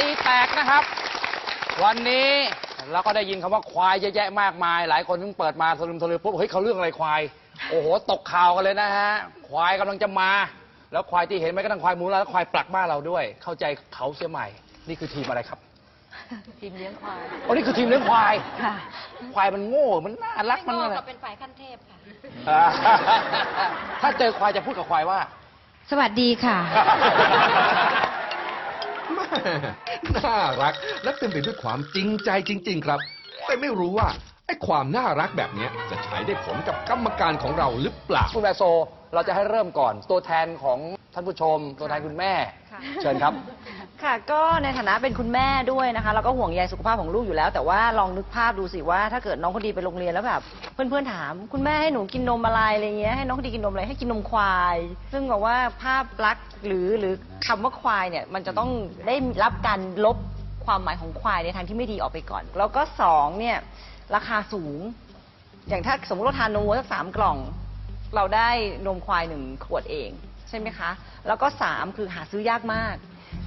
ตีแตกนะครับ วันนี้เราก็ได้ยินคำว่าควายเยอะแยะมากมาย หลายคนเพิ่งเปิดมาสลุมสลือปุ๊บเฮ้ยเขาเรื่องอะไรควาย โอ้โห ตกข่าวกันเลยนะฮะ ควายกำลังจะมา แล้วควายที่เห็นไหมก็ทั้งควายมูลแล้วควายปลักบ้านเราด้วย เข้าใจเขาเสียใหม่ นี่คือทีมอะไรครับ ทีมเลี้ยงควายอ๋อนี่คือทีมเลี้ยงควายค่ะควายมันโง่ มันน่ารักมันไม่อะไรโง่กับเป็นฝ่ายขั้นเทพค่ะอ่าถ้าเจอควายจะพูดกับควายว่า สวัสดีค่ะ แม่น่ารักและเต็มไปด้วยความจริงใจจริง ๆ ครับ แต่ไม่รู้ว่าไอ้ความน่ารักแบบเนี้ยจะใช้ได้ผลกับกรรมการของเราหรือเปล่า คุณแบโซ เราจะให้เริ่มก่อน ตัวแทนของท่านผู้ชม ตัวแทนคุณแม่ค่ะเชิญครับ ค่ะก็ในฐานะเป็นคุณแม่ด้วยนะคะแล้วก็ห่วงใยสุขภาพของลูกอยู่แล้ว แต่ว่าลองนึกภาพดูสิว่าถ้าเกิดน้องคนดีไปโรงเรียนแล้วแบบเพื่อนๆถาม คุณแม่ให้หนูกินนมอะไรอะไรเงี้ยให้น้องคนดีกินนมอะไรให้กินนมควาย ซึ่งบอกว่าภาพลักษณ์หรือหรือคำว่าควายเนี่ยมันจะต้องได้รับการลบความหมายของควายในทางที่ไม่ดีออกไปก่อน แล้วก็สองเนี่ยราคาสูง อย่างถ้าสมมติเราทานนมวัวสักสามกล่อง เราได้นมควายหนึ่งขวดเอง ใช่ไหมคะ แล้วก็สามคือหาซื้อยากมาก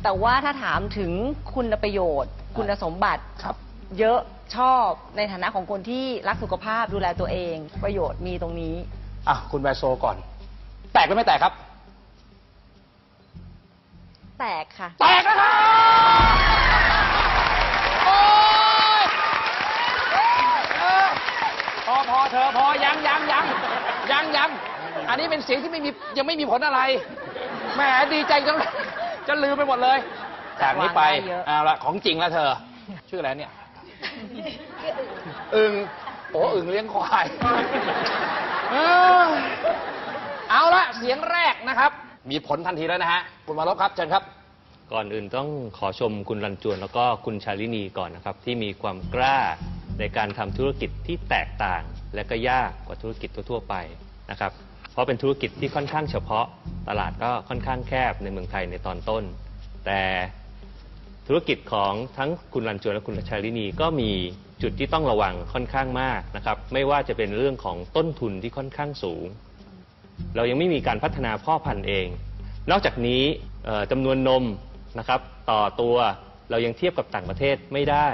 แต่ว่าถ้าถามถึงคุณประโยชน์ คุณสมบัติ ครับ เยอะชอบในฐานะของคนที่รักสุขภาพดูแลตัวเอง ประโยชน์มีตรงนี้ อะ คุณแบโซก่อน แตกหรือไม่แตกครับ แตกค่ะ แตกนะครับโอ้ยเออพอพอเธอพอยังยังยังยังยังอันนี้เป็นเสียงที่ไม่มียังไม่มีผลอะไรแหมดีใจจังเลย จะลืมไปหมดเลย จากนี้ไปวางได้เยอะ เอาละของจริงแล้วเธอ ชื่ออะไรเนี่ย อึงโอ้อึงเลี้ยงควายเออเอาละเสียงแรกนะครับ มีผลทันทีแล้วนะฮะ คุณมาลบครับเชิญครับ ก่อนอื่นต้องขอชมคุณรันจวน แล้วก็คุณชาลินีก่อนนะครับ ที่มีความกล้าในการทำธุรกิจที่แตกต่าง และก็ยากกว่าธุรกิจทั่วๆไปนะครับ เพราะเป็นธุรกิจที่ค่อนข้างเฉพาะตลาดก็ค่อนข้างแคบในเมืองไทยในตอนต้น แต่ธุรกิจของทั้งคุณรันจวนและคุณชาลินีก็มีจุดที่ต้องระวังค่อนข้างมากนะครับ ไม่ว่าจะเป็นเรื่องของต้นทุนที่ค่อนข้างสูง เรายังไม่มีการพัฒนาพ่อพันธุ์เอง นอกจากนี้จำนวนนมนะครับ ต่อตัวเรายังเทียบกับต่างประเทศไม่ได้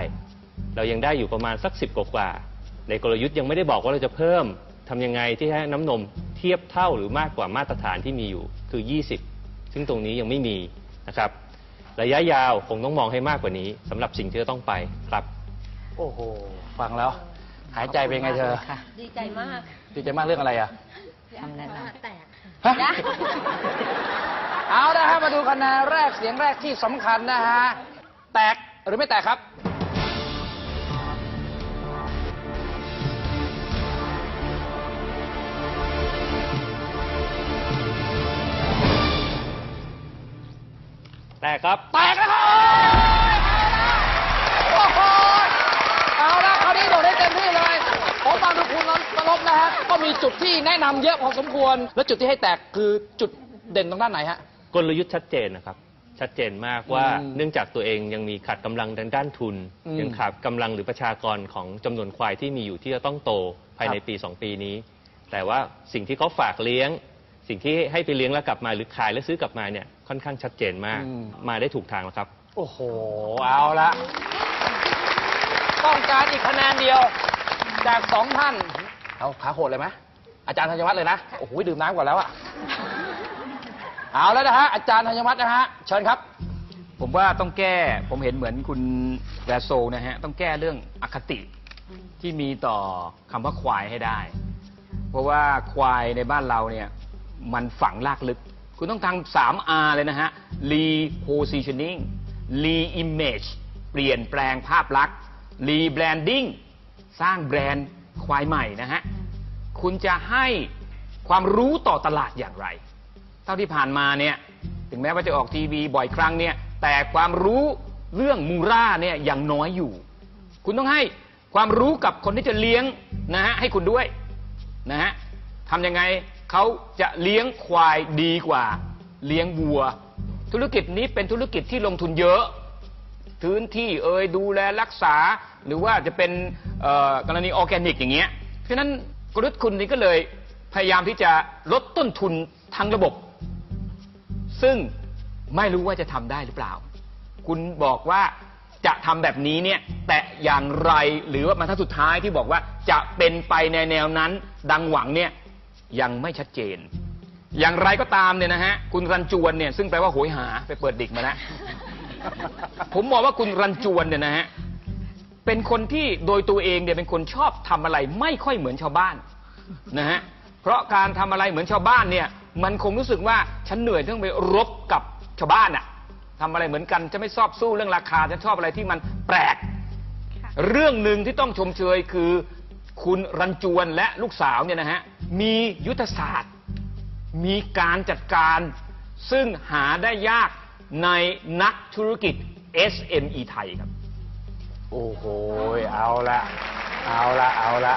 เรายังได้อยู่ประมาณสักสิบกว่าในกลยุทธ์ยังไม่ได้บอกว่าเราจะเพิ่ม ทำยังไงที่ให้น้ำนมเทียบเท่าหรือมากกว่ามาตรฐานที่มีอยู่คือ 20 ซึ่งตรงนี้ยังไม่มีนะครับ ระยะยาวคงต้องมองให้มากกว่านี้สำหรับสิ่งที่จะต้องไปครับ โอ้โห ฟังแล้ว หายใจเป็นไงเธอ ค่ะดีใจมากดีใจมากเรื่องอะไรอะ คำแนะนำ แตก ฮะ เอาละฮะมาดูคะแนนแรกเสียงแรกที่สำคัญนะฮะ แตกหรือไม่แตกครับ แต่ครับ แตกนะครับโอ้โหเอาละคราวนี้โดดได้เต็มที่เลย ผมฟังดูคุณนรบนะฮะ ก็มีจุดที่แนะนำเยอะพอสมควร แล้วจุดที่ให้แตกคือจุดเด่นตรงด้านไหนฮะ กลยุทธ์ชัดเจนนะครับ ชัดเจนมากว่าอืมเนื่องจากตัวเองยังมีขาดกำลังทางด้านทุน อืมยังขาดกำลังหรือประชากรของจำนวนควายที่มีอยู่ที่จะต้องโตภายในครับ ปี 2 ปีนี้ แต่ว่าสิ่งที่เขาฝากเลี้ยง สิ่งที่ให้ไปเลี้ยงแล้วกลับมาหรือขายแล้วซื้อกลับมาเนี่ย ค่อนข้างชัดเจนมากมาได้ถูกทางแล้วครับ โอ้โห เอาละ ต้องการอีกคะแนนเดียว จากสองท่าน เอาขาโหดเลยไหมอาจารย์ธัญวัฒน์เลยนะ โอ้โห ดื่มน้ำก่อนแล้วอะเอาแล้วนะฮะ อาจารย์ธัญวัฒน์นะฮะ เชิญครับ ผมว่าต้องแก้ผมเห็นเหมือนคุณแวโซนะฮะ ต้องแก้เรื่องอคติที่มีต่อคำว่าควายให้ได้ เพราะว่าควายในบ้านเราเนี่ย มันฝังลากลึก คุณต้องทำสาม R เลยนะฮะ repositioning reimage เปลี่ยนแปลงภาพลักษณ์ rebranding สร้างแบรนด์ควายใหม่นะฮะ คุณจะให้ความรู้ต่อตลาดอย่างไร เท่าที่ผ่านมาเนี่ย ถึงแม้ว่าจะออกทีวีบ่อยครั้งเนี่ย แต่ความรู้เรื่องมูราเนี่ยยังน้อยอยู่ คุณต้องให้ความรู้กับคนที่จะเลี้ยงนะฮะให้คุณด้วยนะฮะทำยังไง เขาจะเลี้ยงควายดีกว่า เลี้ยงวัว ธุรกิจนี้เป็นธุรกิจที่ลงทุนเยอะพื้นที่เอ่ยดูแลรักษา หรือว่าจะเป็นกรณีออร์แกนิกอย่างเงี้ยเพราะฉะนั้นกลยุทธ์คุณนี้ก็เลยพยายามที่จะลดต้นทุนทั้งระบบ ซึ่งไม่รู้ว่าจะทำได้หรือเปล่า คุณบอกว่าจะทำแบบนี้เนี่ยแต่อย่างไรหรือว่าบรรทัดสุดท้ายที่บอกว่าจะเป็นไปในแนวนั้นดังหวังเนี่ย ยังไม่ชัดเจน อย่างไรก็ตามเนี่ยนะฮะคุณรันจวนเนี่ยซึ่งแปลว่าโหยหาไปเปิดดิกมาแล้วผมมองว่าคุณรันจวนเนี่ยนะฮะเป็นคนที่โดยตัวเองเนี่ยเป็นคนชอบทำอะไรไม่ค่อยเหมือนชาวบ้านนะฮะเพราะการทำอะไรเหมือนชาวบ้านเนี่ย มันคงรู้สึกว่าฉันเหนื่อยต้องไปรบกับชาวบ้านอะทำอะไรเหมือนกันจะไม่ชอบสู้เรื่องราคาจะชอบอะไรที่มันแปลก เรื่องหนึ่งที่ต้องชมเชยคือ คุณรันจวนและลูกสาวเนี่ยนะฮะ มียุทธศาสตร์ มีการจัดการ ซึ่งหาได้ยากในนักธุรกิจ SME ไทยครับ โอ้โห เอาละ เอาละ เอาละ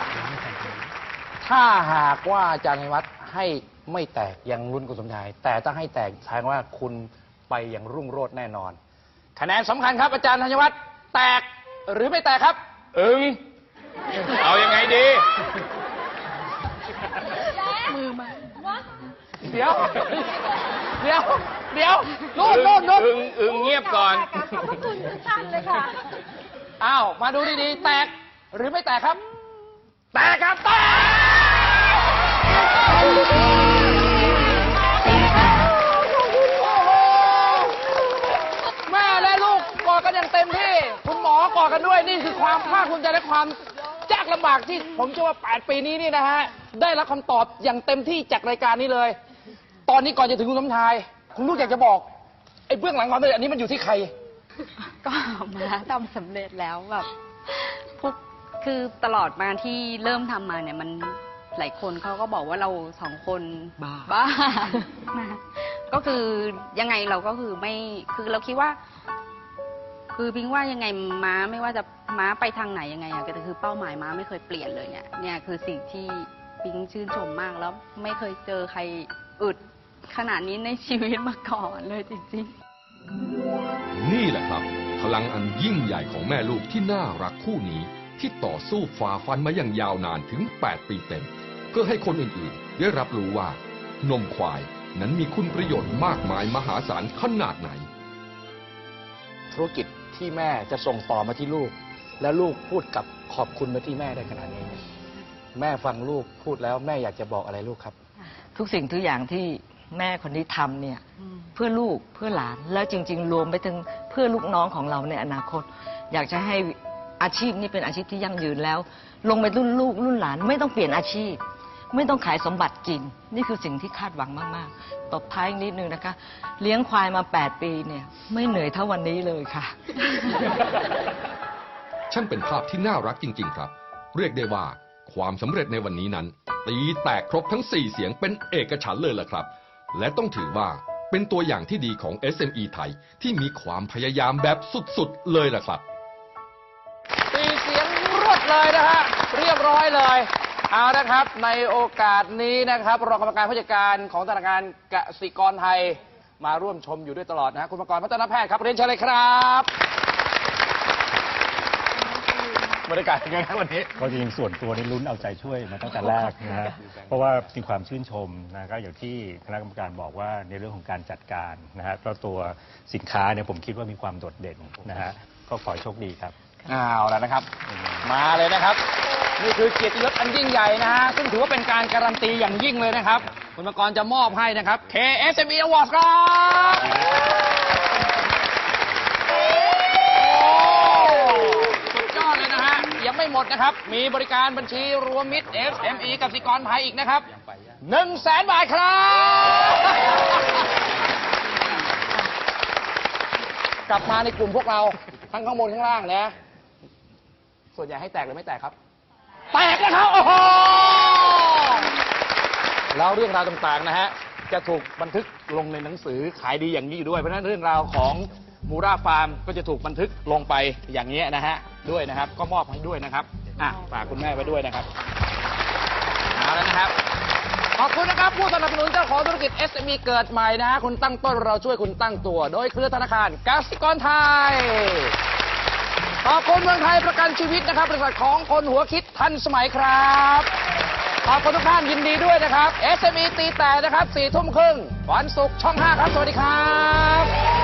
ถ้าหากว่าอาจารย์วัฒน์ให้ไม่แตกยังรุ่นคุณสมชาย แต่ถ้าให้แตกแสดงว่าคุณไปอย่างรุ่งโรจน์แน่นอน คะแนนสำคัญครับ อาจารย์ธัญวัฒน์แตกหรือไม่แตกครับอึงเอายังไงดี เดี๋ยว เดี๋ยว เดี๋ยวโน่นโน่นโน่นอึงอึงเงียบก่อน ขอบพระคุณทุกท่านเลยค่ะ อ้าว มาดูดีๆ แตกหรือไม่แตกครับ แตกครับ แตกแม่และลูกกอดกันอย่างเต็มที่ คุณหมอกอดกันด้วย นี่คือความภาคภูมิใจและความยากลำบากที่ผมเชื่อว่า 8 ปีนี้นี่นะฮะ ได้รับคำตอบอย่างเต็มที่จากรายการนี้เลย ตอนนี้ก่อนจะถึงคุณสมชาย คุณลูกอยากจะบอกไอ้เบื้องหลังความสำเร็จอันนี้มันอยู่ที่ใคร ก็มาทำสำเร็จแล้วแบบพวกคือตลอดมาที่เริ่มทำมาเนี่ยมันหลายคนเขาก็บอกว่าเราสองคนบ้า บ้านะก็คือยังไงเราก็คือไม่คือเราคิดว่า คือพิงว่ายังไงม้าไม่ว่าจะม้าไปทางไหนยังไงอะแต่คือเป้าหมายม้าไม่เคยเปลี่ยนเลยเนี่ยเนี่ยคือสิ่งที่ พิงชื่นชมมากแล้วไม่เคยเจอใครอึดขนาดนี้ในชีวิตมาก่อนเลยจริงๆ นี่แหละครับ พลังอันยิ่งใหญ่ของแม่ลูกที่น่ารักคู่นี้ ที่ต่อสู้ฝ่าฟันมาอย่างยาวนานถึง 8 ปีเต็ม เพื่อให้คนอื่นๆ ได้รับรู้ว่า นมควายนั้นมีคุณประโยชน์มากมายมหาศาลขนาดไหน ธุรกิจที่แม่จะส่งต่อมาที่ลูก แล้วลูกพูดกับขอบคุณมาที่แม่ได้ขนาดนี้ แม่ฟังลูกพูดแล้วแม่อยากจะบอกอะไรลูกครับ ทุกสิ่งทุกอย่างที่แม่คนนี้ทำเนี่ยเพื่อลูกเพื่อหลานแล้วจริง ๆ รวมไปถึงเพื่อลูกน้องของเราในอนาคต อยากจะให้อาชีพนี้เป็นอาชีพที่ยั่งยืนแล้ว ลงไปรุ่นลูกรุ่นหลานไม่ต้องเปลี่ยนอาชีพ ไม่ต้องขายสมบัติกิน นี่คือสิ่งที่คาดหวังมากๆตบท้ายอีกนิดนึงนะคะ เลี้ยงควายมา 8 ปีเนี่ย ไม่เหนื่อยเท่าวันนี้เลยค่ะ ช่างเป็นภาพที่น่ารักจริง ๆ ครับ เรียกได้ว่า ความสำเร็จในวันนี้นั้น ตีแตกครบทั้ง 4 เสียงเป็นเอกฉันเลยล่ะครับ และต้องถือว่าเป็นตัวอย่างที่ดีของ SME ไทยที่มีความพยายามแบบสุดๆ เลยล่ะครับสี่เสียงรวดเลยนะฮะเรียบร้อยเลย เอานะครับ ในโอกาสนี้นะครับรองกรรมการผู้จัดการของธนาคารกสิกรไทย มาร่วมชมอยู่ด้วยตลอดนะฮะคุณประกรณ์พัฒนแพทย์ครับเรียนเชิญเลยครับ บรรยากาศเป็นไงครับวันนี้ ก็จริงๆส่วนตัวนี่ลุ้นเอาใจช่วยมาตั้งแต่แรกนะฮะเพราะว่ามีความชื่นชมนะก็อย่างที่คณะกรรมการบอกว่าในเรื่องของการจัดการนะฮะแล้วตัวสินค้าเนี่ยผมคิดว่ามีความโดดเด่นนะฮะก็ขอให้โชคดีครับ เอาแล้วนะครับ มาเลยนะครับ นี่คือเกียรติยศอันยิ่งใหญ่นะฮะซึ่งถือว่าเป็นการการันตีอย่างยิ่งเลยนะครับ คุณประกรณ์จะมอบให้นะครับ KSME Awards ครับโอ้สุดยอดเลยนะฮะ ยังไม่ หมดนะครับ มีบริการบัญชีรวมมิตร SME กับสิกรไทยอีกนะครับหนึ่งแสนบาทครับ กลับมาในกลุ่มพวกเรา ทั้งข้างบนข้างล่างนะ ส่วนใหญ่ให้แตกหรือไม่แตกครับ แตกนะครับโอ้โหแล้วเรื่องราวต่างๆนะฮะ จะถูกบันทึกลงในหนังสือขายดีอย่างนี้อยู่ด้วย เพราะฉะนั้นเรื่องราวของ มูราฟาร์มก็จะถูกบันทึกลงไปอย่างนี้ยนะฮะด้วยนะครับ ก็มอบให้ด้วยนะครับอะฝากคุณแม่ไว้ด้วยนะครับเอาแล้วนะครับ ขอบคุณนะครับ ผู้สนับสนุนเจ้าของธุรกิจ SME เกิดใหม่นะฮะคุณตั้งต้นเราช่วยคุณตั้งตัว โดยเครือธนาคารกสิกรไทย ขอบคุณเมืองไทยประกันชีวิตนะครับบริษัทของคนหัวคิดทันสมัยครับ ขอบคุณทุกท่านยินดีด้วยนะครับ SME ตีแต่นะครับสี่ทุ่มครึ่งวันศุกร์ช่อง 5 ครับ สวัสดีครับ